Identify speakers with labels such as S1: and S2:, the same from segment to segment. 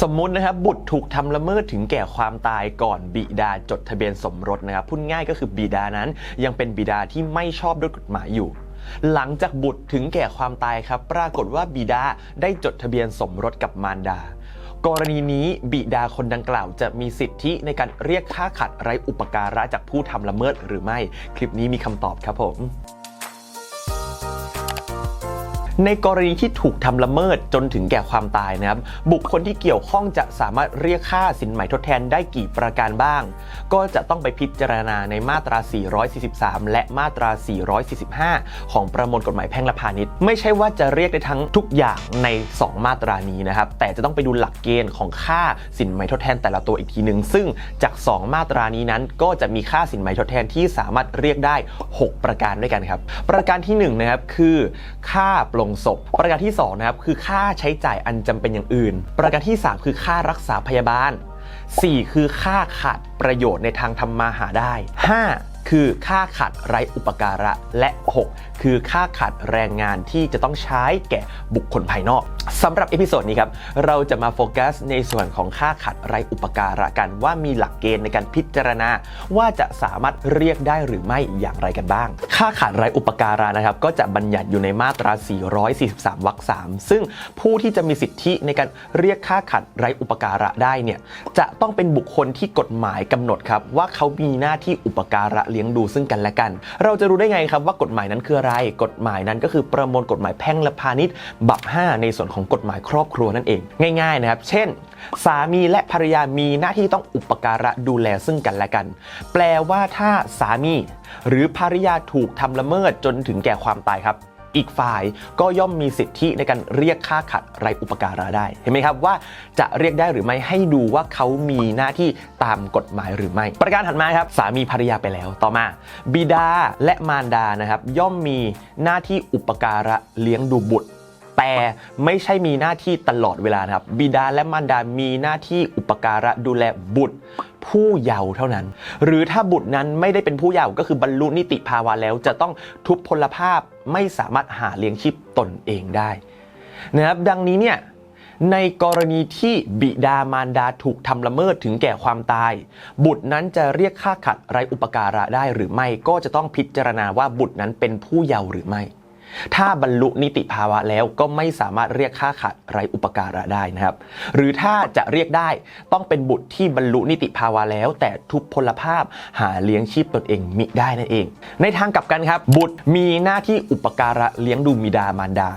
S1: สมมุตินะครับบุตรถูกทำละเมิดถึงแก่ความตายก่อนบิดาจดทะเบียนสมรสนะครับพูดง่ายก็คือบิดานั้น ยังเป็นบิดาที่ไม่ชอบด้วยกฎหมายอยู่ หลังจากบุตรถึงแก่ความตายครับ ปรากฏว่าบิดาได้จดทะเบียนสมรสกับมารดา กรณีนี้บิดาคนดังกล่าวจะมีสิทธิในการเรียกค่าขัดไร้อุปการะจากผู้ทำละเมิดหรือไม่ คลิปนี้มีคำตอบครับผม ในกรณีที่ถูกทำละเมิดจนถึงแก่ความตายนะครับ บุคคลที่เกี่ยวข้องจะสามารถเรียกค่าสินไหมทดแทนได้กี่ประการบ้าง ก็จะต้องไปพิจารณาในมาตรา 443 และมาตรา 445 ของประมวลกฎหมายแพ่งและพาณิชย์ ไม่ใช่ว่าจะเรียกได้ทั้งทุกอย่างใน 2 มาตรานี้นะครับ แต่จะต้องไปดูหลักเกณฑ์ของค่าสินไหมทดแทนแต่ละตัวอีกทีหนึ่งซึ่งจาก 2 มาตรานี้นั้นก็จะมีค่าสินไหมทดแทนที่สามารถเรียกได้ 6 ประการด้วยกันครับ ประการที่1นะครับคือค่าปลงศพ ประการที่2นะครับคือค่าใช้จ่ายอันจำเป็นอย่างอื่น ประการที่ 3 คือค่ารักษาพยาบาล 4 คือค่าขาดประโยชน์ในทางทำมาหาได้ 5 คือค่าขาดไร้อุปการะและ 6 คือค่าขาดแรงงานที่จะต้องใช้แก่บุคคลภายนอกสำหรับเอพิโซดนี้ครับเราจะมาโฟกัสในส่วนของค่าขาดไร้อุปการะกันว่ามีหลักเกณฑ์ในการพิจารณา ว่าจะสามารถเรียกได้หรือไม่อย่างไรกันบ้าง ค่าขาดไร้อุปการะนะครับก็จะบัญญัติอยู่ในมาตรา 443 วรรค 3 ซึ่งผู้ที่จะมีสิทธิในการเรียกค่าขาดไร้อุปการะได้เนี่ยจะต้องเป็นบุคคลที่กฎหมายกำหนดครับว่าเขามีหน้าที่อุปการะเลี้ยงดูซึ่งกันและกัน เราจะรู้ได้ไงครับว่ากฎหมายนั้นคืออะไร กฎหมายนั้นก็คือประมวลกฎหมายแพ่งและพาณิชย์ บับ 5 ในส่วนของกฎหมายครอบครัวนั่นเอง ง่ายๆนะครับ เช่น สามีและภรรยามีหน้าที่ต้องอุปการะดูแลซึ่งกันและกัน แปลว่าถ้าสามี หรือภรรยาถูกทำละเมิดจนถึงแก่ความตายครับ อีกฝ่ายก็ย่อมมีสิทธิในการเรียกค่าขัดไรอุปการะได้ เห็นไหมครับว่าจะเรียกได้หรือไม่ให้ดูว่าเขามีหน้าที่ตามกฎหมายหรือไม่ ประการถัดมาครับ สามีภรรยาไปแล้วต่อมา บิดาและมารดานะครับย่อมมีหน้าที่อุปการะเลี้ยงดูบุตรแต่ไม่ใช่มีหน้าที่ตลอดเวลานะครับ บิดาและมารดามีหน้าที่อุปการะดูแลบุตร ผู้เยาว์เท่านั้น หรือถ้าบุตรนั้นไม่ได้เป็นผู้เยาว์ก็คือบรรลุนิติภาวะแล้ว จะต้องทุพพลภาพไม่สามารถหาเลี้ยงชีพตนเองได้นะครับดังนี้เนี่ยในกรณีที่บิดามารดาถูกทำละเมิดถึงแก่ความตาย บุตรนั้นจะเรียกค่าขัดไรอุปการะได้หรือไม่ก็จะต้องพิจารณาว่าบุตรนั้นเป็นผู้เยาว์หรือไม่ ถ้าบรรลุนิติภาวะแล้วก็ไม่สามารถเรียกค่าขาดไรอุปการะได้นะครับ หรือถ้าจะเรียกได้ต้องเป็นบุตรที่บรรลุนิติภาวะแล้ว แต่ทุพพลภาพหาเลี้ยงชีพตนเองมิได้นั่นเอง ในทางกลับกันครับ บุตรมีหน้าที่อุปการะเลี้ยงดูมิดามารดา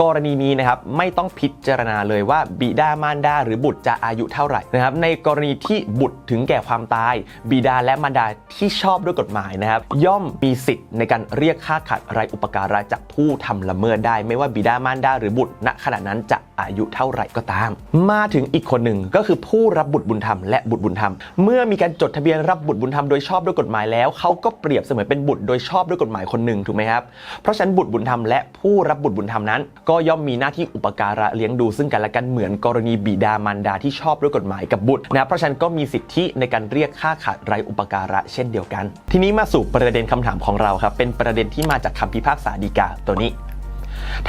S1: กรณีนี้นะครับไม่ต้องพิจารณาเลยว่าบิดามารดาหรือบุตรจะอายุเท่าไหร่นะครับในกรณีที่บุตรถึงแก่ความตาย บิดาและมารดาที่ชอบด้วยกฎหมายนะครับย่อมมีสิทธิ์ในการเรียกค่าขาดไรอุปการะจากผู้ทำละเมิดได้ ไม่ว่าบิดามารดาหรือบุตรณขณะนั้นจะอายุเท่าไหร่ก็ตาม มาถึงอีกคนหนึ่งก็คือผู้รับบุตรบุญธรรมและบุตรบุญธรรม เมื่อมีการจดทะเบียนรับบุตรบุญธรรมโดยชอบด้วยกฎหมายแล้วเขาก็เปรียบเสมือนเป็นบุตรโดยชอบด้วยกฎหมายคนหนึ่งถูกไหมครับเพราะฉะนั้นบุตรบุญธรรมและผู้รับบุตรบุญธรรมนั้นก็ย่อมมีหน้าที่อุปการะเลี้ยงดูซึ่งกันและกันเหมือนกรณีบิดามารดาที่ชอบด้วยกฎหมายกับบุตรนะเพราะฉะนั้นก็มีสิทธิในการเรียกค่าขาดไรอุปการะเช่นเดียวกัน ทีนี้มาสู่ประเด็นคำถามของเราครับเป็นประเด็นที่มาจากคำพิพากษาฎีกาตัวนี้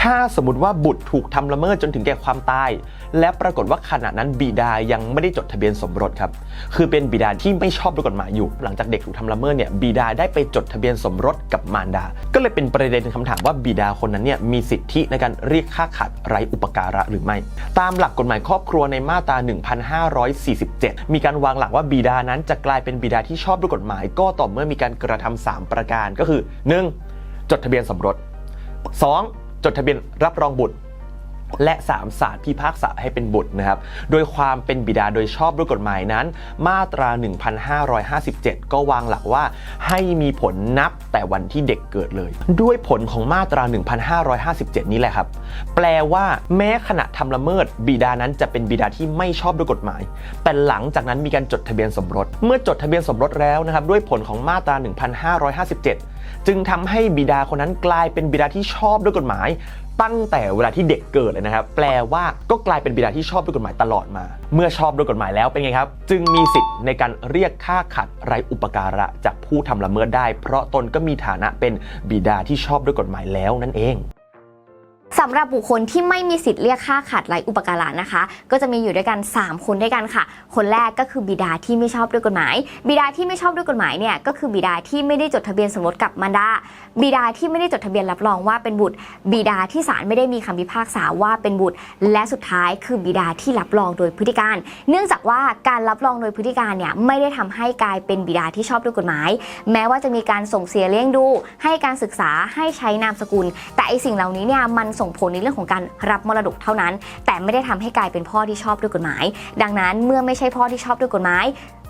S1: ถ้าสมมติว่าบุตรถูกทำละเมิดจนถึงแก่ความตาย และปรากฏว่าขณะนั้นบิดายังไม่ได้จดทะเบียนสมรสครับ คือเป็นบิดาที่ไม่ชอบด้วยกฎหมายอยู่ หลังจากเด็กถูกทำละเมิดเนี่ยบิดาได้ไปจดทะเบียนสมรสกับมารดา ก็เลยเป็นประเด็นคำถามว่าบิดาคนนั้นเนี่ยมีสิทธิในการเรียกค่าขาดไร้อุปการะหรือไม่ ตามหลักกฎหมายครอบครัวในมาตรา 1547 มีการวางหลักว่าบิดานั้นจะกลายเป็นบิดาที่ชอบด้วยกฎหมาย ก็ต่อเมื่อมีการกระทำสามประการก็คือ 1. จดทะเบียนสมรส 2. จดทะเบียนรับรองบุตร และ 3. ศาลพิพากษาให้เป็นบุตรนะครับ โดยความเป็นบิดาโดยชอบด้วยกฎหมายนั้น มาตรา 1557 ก็วางหลักว่าให้มีผลนับแต่วันที่เด็กเกิดเลย ด้วยผลของมาตรา 1557 นี้แหละครับ แปลว่าแม้ขณะทำละเมิด บิดานั้นจะเป็นบิดาที่ไม่ชอบด้วยกฎหมาย แต่หลังจากนั้นมีการจดทะเบียนสมรส เมื่อจดทะเบียนสมรสแล้วนะครับ ด้วยผลของมาตรา 1557 จึงทำให้บิดาคนนั้นกลายเป็นบิดาที่ชอบด้วยกฎหมาย ตั้งแต่เวลาที่เด็กเกิดเลยนะครับ แปลว่าก็กลายเป็นบิดาที่ชอบด้วยกฎหมายตลอดมา เมื่อชอบด้วยกฎหมายแล้วเป็นไงครับ จึงมีสิทธิ์ในการเรียกค่าขัดไรอุปการะจากผู้ทำละเมิดได้ เพราะตนก็มีฐานะเป็นบิดาที่ชอบด้วยกฎหมายแล้วนั่นเอง
S2: สำหรับบุคคลที่ไม่มีสิทธิ์เรียกค่าขาดไร้อุปการะนะคะ ก็จะมีอยู่ด้วยกัน 3 คนด้วยกันค่ะ คนแรกก็คือบิดาที่ไม่ชอบด้วยกฎหมาย บิดาที่ไม่ชอบด้วยกฎหมายเนี่ยก็คือบิดาที่ไม่ได้จดทะเบียนสมรสกับมารดา บิดาที่ไม่ได้จดทะเบียนรับรองว่าเป็นบุตร บิดาที่ศาลไม่ได้มีคำพิพากษาว่าเป็นบุตร และสุดท้ายคือบิดาที่รับรองโดยพฤติการ เนื่องจากว่าการรับรองโดยพฤติการเนี่ยไม่ได้ทำให้กลายเป็นบิดาที่ชอบด้วยกฎหมาย แม้ว่าจะมีการส่งเสียเลี้ยงดู ให้การศึกษาให้ใช้นามสกุล แต่ไอสิ่งเหล่านี้เนี่ยมันส่งผลในเรื่องของการรับมรดกเท่านั้น แต่ไม่ได้ทำให้กลายเป็นพ่อที่ชอบด้วยกฎหมาย ดังนั้นเมื่อไม่ใช่พ่อที่ชอบด้วยกฎหมาย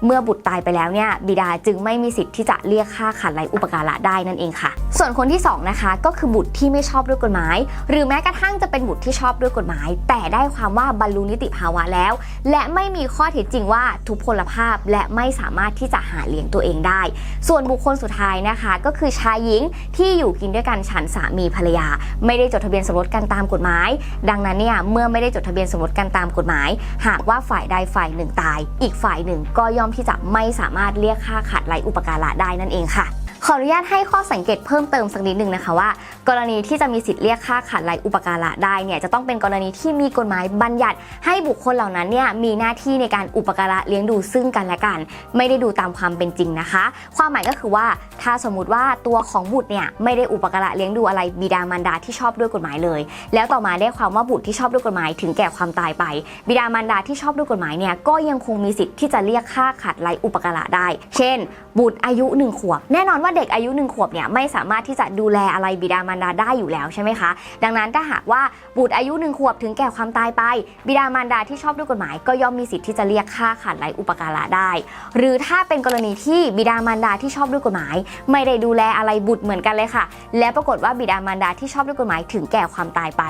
S2: เมื่อบุตรตายไปแล้วเนี่ยบิดาจึงไม่มีสิทธิ์ที่จะเรียกค่าขาดไร้อุปการะได้นั่นเองค่ะ ส่วนคนที่สองนะคะ ก็คือบุตรที่ไม่ชอบด้วยกฎหมาย หรือแม้กระทั่งจะเป็นบุตรที่ชอบด้วยกฎหมาย แต่ได้ความว่าบรรลุนิติภาวะแล้ว และไม่มีข้อเท็จจริงว่าทุพพลภาพและไม่สามารถที่จะหาเลี้ยงตัวเองได้ ส่วนบุคคลสุดท้ายนะคะ ก็คือชายหญิงที่อยู่กินด้วยกันฉันสามีภรรยา ไม่ได้จดทะเบียนสมรสกันตามกฎหมาย ดังนั้นเนี่ยเมื่อไม่ได้จดทะเบียนสมรสกันตามกฎหมาย หากว่าฝ่ายใดฝ่ายหนึ่งตาย อีกฝ่ายหนึ่งก็ย่อมที่จะไม่สามารถเรียกค่าขาดไร้อุปการะได้นั่นเองค่ะ ขออนุญาตให้ข้อสังเกตเพิ่มเติมสักนิดหนึ่งนะคะว่า กรณีที่จะมีสิทธิ์เรียกค่าขาดไร้อุปการะได้เนี่ยจะต้องเป็นกรณีที่มีกฎหมายบัญญัติ ให้บุคคลเหล่านั้นเนี่ยมีหน้าที่ในการอุปการะเลี้ยงดูซึ่งกันและกัน ไม่ได้ดูตามความเป็นจริงนะคะ ความหมายก็คือว่าถ้าสมมติว่าตัวของบุตรเนี่ยไม่ได้อุปการะเลี้ยงดูอะไรบิดามารดาที่ชอบด้วยกฎหมายเลย แล้วต่อมาได้ความว่าบุตรที่ชอบด้วยกฎหมาย ถึงแก่ความตายไป บิดามารดาที่ชอบด้วยกฎหมายเนี่ยก็ยังคงมีสิทธิ์ที่จะเรียกค่าขาดไร้อุปการะได้ เช่น บุตรอายุหนึ่งขวบแน่นอนว่าเด็กอายุหนึ่งขวบเนี่ยไม่สามารถที่จะดูแลอะไรบิดามารดาได้อยู่แล้วใช่ไหมคะ ดังนั้นถ้าหากว่าบุตรอายุหนึ่งขวบถึงแก่ความตายไป บิดามารดาที่ชอบด้วยกฎหมาย ก็ย่อมมีสิทธิ์ที่จะเรียกค่าขาดไร้อุปการะได้ หรือถ้าเป็นกรณีที่บิดามารดาที่ชอบด้วยกฎหมาย ไม่ได้ดูแลอะไรบุตรเหมือนกันเลยค่ะ และปรากฏว่าบิดามารดาที่ชอบด้วยกฎหมายถึงแก่ความตายไป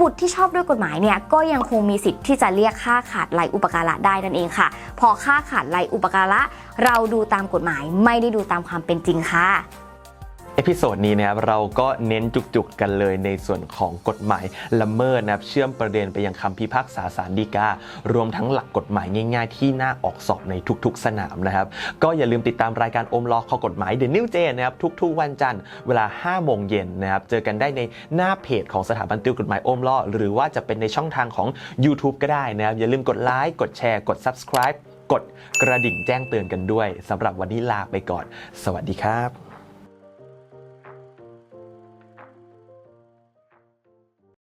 S2: บุตรที่ชอบด้วยกฎหมายเนี่ยก็ยังคงมีสิทธิ์ที่จะเรียกค่าขาดไร้อุปการะได้นั่นเองค่ะ พอค่าขาดไร้อุปการะเราดูตามกฎหมายไม่ได้ดูตามความเป็นจริงค่ะ
S1: เอพิโซดนี้นะครับเราก็เน้นจุกๆกันเลยในส่วนของกฎหมายละเมิดนะครับเชื่อมประเด็นไปยังคำพิพากษาสารดีกา รวมทั้งหลักกฎหมายง่ายๆ ที่น่าออกสอบในทุกๆ สนามนะครับ ก็อย่าลืมติดตามรายการอมล้อข้อกฎหมาย The New J นะครับทุกๆ วันจันทร์เวลา 5 โมงเย็นนะครับเจอกันได้ในหน้าเพจของสถาบันติวกฎหมายอมล้อหรือว่าจะเป็นในช่องทางของ YouTube ก็ได้นะครับอย่าลืมกดไลค์กดแชร์กด subscribe ดกระดิ่งแจ้งเตือนกันด้วยสำหรับวันนี้ลาไปก่อน สวัสดีครับ